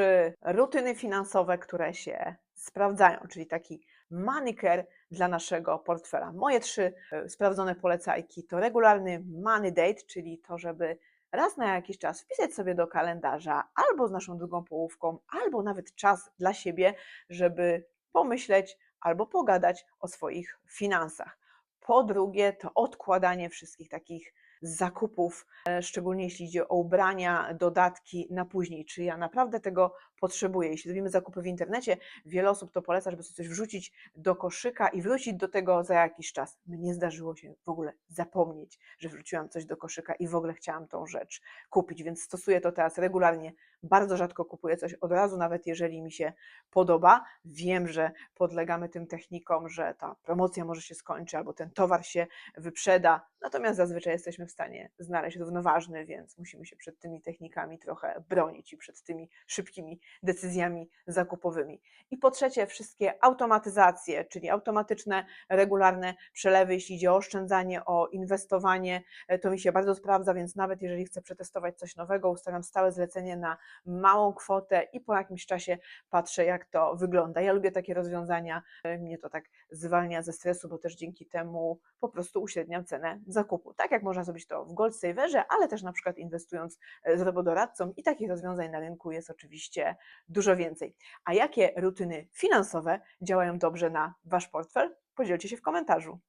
trzy rutyny finansowe, które się sprawdzają, czyli taki moneycare dla naszego portfela. Moje trzy e, sprawdzone polecajki to regularny money date, czyli to, żeby raz na jakiś czas wpisać sobie do kalendarza albo z naszą drugą połówką, albo nawet czas dla siebie, żeby pomyśleć albo pogadać o swoich finansach. Po drugie, to odkładanie wszystkich takich zakupów, e, szczególnie jeśli idzie o ubrania, dodatki na później. Czy ja naprawdę tego potrzebuję? Jeśli robimy zakupy w internecie, wiele osób to poleca, żeby sobie coś wrzucić do koszyka i wrócić do tego za jakiś czas. Mnie zdarzyło się w ogóle zapomnieć, że wrzuciłam coś do koszyka i w ogóle chciałam tą rzecz kupić, więc stosuję to teraz regularnie. Bardzo rzadko kupuję coś od razu, nawet jeżeli mi się podoba. Wiem, że podlegamy tym technikom, że ta promocja może się skończy albo ten towar się wyprzeda, natomiast zazwyczaj jesteśmy w stanie znaleźć równoważny, więc musimy się przed tymi technikami trochę bronić i przed tymi szybkimi decyzjami zakupowymi. I po trzecie, wszystkie automatyzacje, czyli automatyczne, regularne przelewy, jeśli idzie o oszczędzanie, o inwestowanie, e, to mi się bardzo sprawdza, więc nawet jeżeli chcę przetestować coś nowego, ustawiam stałe zlecenie na małą kwotę i po jakimś czasie patrzę, jak to wygląda. Ja lubię takie rozwiązania, e, mnie to tak zwalnia ze stresu, bo też dzięki temu po prostu uśredniam cenę zakupu. Tak jak można zrobić to w Gold Saverze, ale też na przykład inwestując e, z robodoradcą i takich rozwiązań na rynku jest oczywiście dużo więcej. A jakie rutyny finansowe działają dobrze na Wasz portfel? Podzielcie się w komentarzu.